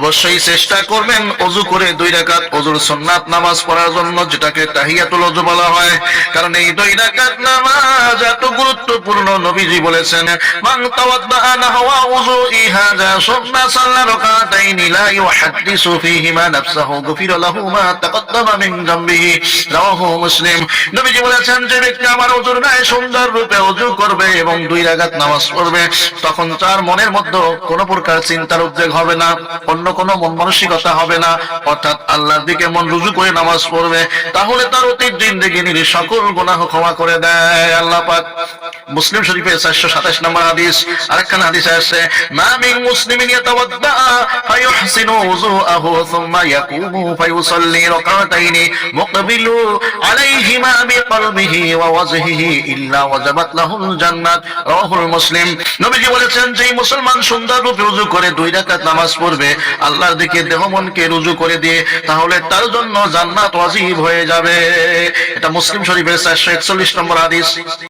অবশ্যই চেষ্টা করবেন অজু করে দুই রাকাত অজুর সুন্নাত নামাজ পড়ার জন্য, যেটাকে তাহিয়াতুল অজু বলা হয়। কারণ এই দুই রাকাত নামাজ এত গুরুত্বপূর্ণ, নবীজি বলেছেন তাওয়াদ্দা নাহওয়া উযুই হাযা সুম্মা সাল্লা রাকাতাইন লা ইউহাদ্দিসু ফীহিমা নাফসাহু। গুফিরা লাহু মা তাকাদ্দামা মিন যামবিহি রাওয়াহু মুসলিম। নবীজি বলেছেন, যে ব্যক্তি আমার ওজুর গায়ে সুন্দর রূপে ওযু করবে এবং দুই রাকাত নামাজ পড়বে, তখন তার মনের মধ্যে কোনো প্রকার চিন্তার উদ্বেগ হবে না, অন্য কোনো মন মানসিকতা হবে না। অর্থাৎ আল্লাহর দিকে মন রুজু করে নামাজ পড়বে, তাহলে তার অতীত জিন্দেগির সকল গুনাহ ক্ষমা করে দেয়। আল্লাহ পাক মুসলিম শরীফে চারশো সাতাশ নম্বর হাদিস, আরেকখান হাদিস আছে মা মুসলিমিন ইয়াতাওয়াদ্দা ফায়ুহসিনু উযুআহু সুম্মা ইয়াকুমু ফায়ুসাল্লি রাকাতাইন মুকবিলু আলাইহিমা বিকলবিহি ওয়া ওয়াজহিহি ইল্লা ওয়াজাবাত লাহুল জান্নাত। রাওয়াহুল মুসলিম। নবীজি বলেছেন যে মুসলমান সুন্দর রূপে রুজু করে দুই রাকাত নামাজ পড়বে। আল্লাহর দিকে দেহ মনকে রুজু করে দিয়ে তাহলে তার জন্য জান্নাত ওয়াজিব হয়ে যাবে। এটা মুসলিম শরীফের চারশো একচল্লিশ নম্বর হাদিস।